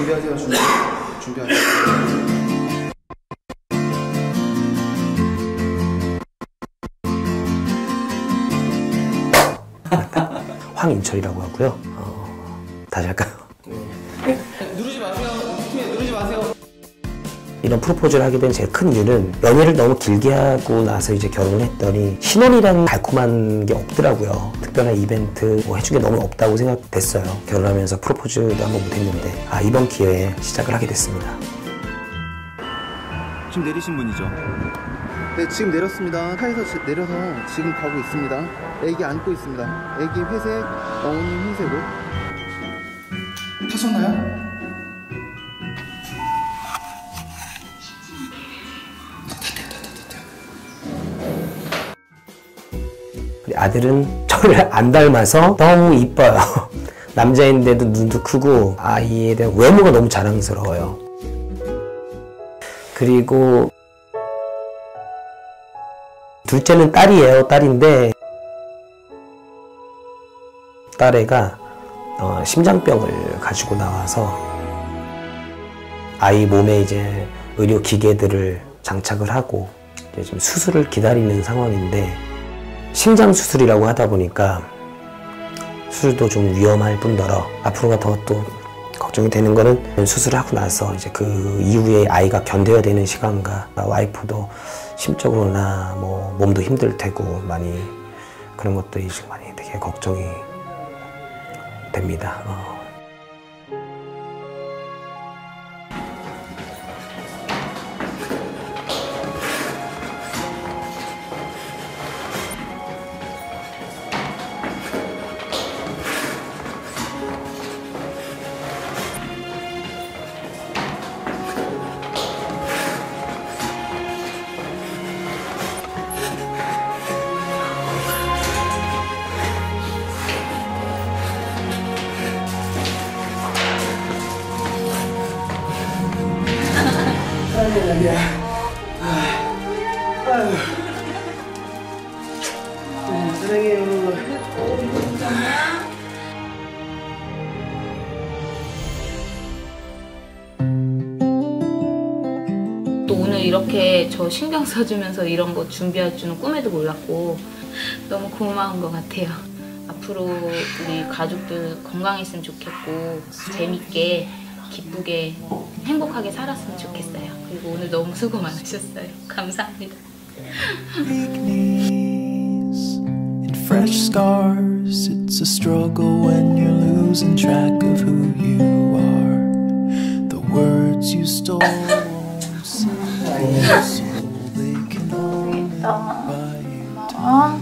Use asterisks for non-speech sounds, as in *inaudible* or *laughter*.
준비하세요 준비. 준비하세요. 황인철이라고 하고요. 어, 다시 할까요? 누르지 마세요. 누르지 마세요 이런 프로포즈를 하게 된 제일 큰 이유는 연애를 너무 길게 하고 나서 이제 결혼을 했더니 신혼이라는 달콤한 게 없더라고요. 특별한 이벤트 뭐 해준 게 너무 없다고 생각됐어요. 결혼하면서 프로포즈도 한번 못했는데 아 이번 기회에 시작을 하게 됐습니다. 지금 내리신 분이죠? 네 지금 내렸습니다 차에서 지- 내려서 지금 가고 있습니다 애기 안고 있습니다 애기 회색 어머님 흰색으로 타셨나요? 아들은 저를 *laughs* 안 닮아서 너무 이뻐요. *laughs* 남자인데도 눈도 크고 아이에 대한 외모가 너무 자랑스러워요. 그리고 둘째는 딸이에요. 딸인데 딸애가 어, 심장병을 가지고 나와서 아이 몸에 이제 의료 기계들을 장착을 하고 이제 지금 수술을 기다리는 상황인데 심장 수술이라고 하다 보니까 수술도 좀 위험할 뿐더러 앞으로가 더 또 걱정이 되는 거는 수술을 하고 나서 이제 그 이후에 아이가 견뎌야 되는 시간과 와이프도 심적으로나 뭐 몸도 힘들 테고 많이 그런 것들이 많이 되게 걱정이 됩니다. 어. 또 오늘 이렇게 저 신경 써주면서 이런 거 준비할 줄은 꿈에도 몰랐고 너무 고마운 것 같아요. 앞으로 우리 가족들 건강했으면 좋겠고 재밌게 기쁘게 행복하게 살았으면 좋겠어요. 그리고 오늘 너무 수고 많으셨어요. 감사합니다. weak knees and fresh scars. It's a struggle when you're losing track of who you are. The words you stole won't *laughs* save your soul. They can only buy you time.